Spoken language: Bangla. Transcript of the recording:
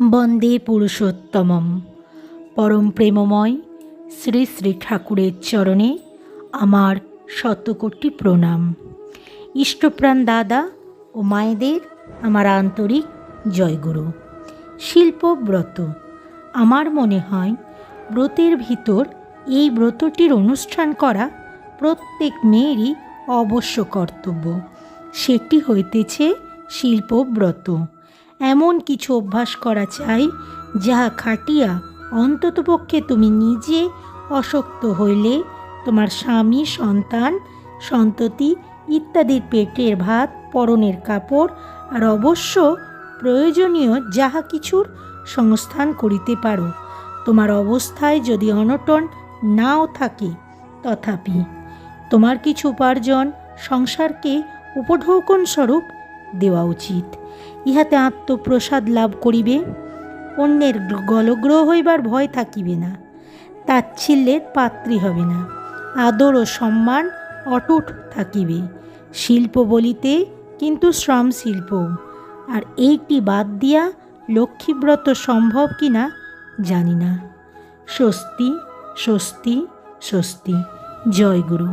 বন্দে পুরুষোত্তমম। পরম প্রেমময় শ্রী শ্রী ঠাকুরের চরণে আমার শতকোটি প্রণাম। ইষ্টপ্রাণ দাদা ও মায়েদের আমার আন্তরিক জয়গুরু। শিল্পব্রত, আমার মনে হয় ব্রতের ভিতর এই ব্রতটির অনুষ্ঠান করা প্রত্যেক মেয়েরই অবশ্য কর্তব্য। সেটি হইতেছে শিল্পব্রত। এমন কিছু অভ্যাস করা চাই যাহা খাটিয়া অন্ততপক্ষে তুমি নিজে অশক্ত হইলে তোমার স্বামী, সন্তান, সন্ততি ইত্যাদির পেটের ভাত, পরনের কাপড় আর অবশ্য প্রয়োজনীয় যাহা কিছুর সংস্থান করিতে পারো। তোমার অবস্থায় যদি অনটন নাও থাকে, তথাপি তোমার কিছু উপার্জন সংসারকে উপঢৌকন স্বরূপ দেওয়া উচিত। ইহাতে আত্মপ্রসাদ লাভ করিবে, অন্যের গলগ্রহ হইবার ভয় থাকিবে না, তাচ্ছিল্যের পাত্রী হবে না, আদর ও সম্মান অটুট থাকিবে। শিল্প বলিতে কিন্তু শ্রম শিল্প, আর এইটি বাদ দিয়া লক্ষ্মীব্রত সম্ভব কি না জানি না। স্বস্তি স্বস্তি স্বস্তি। জয় গুরু।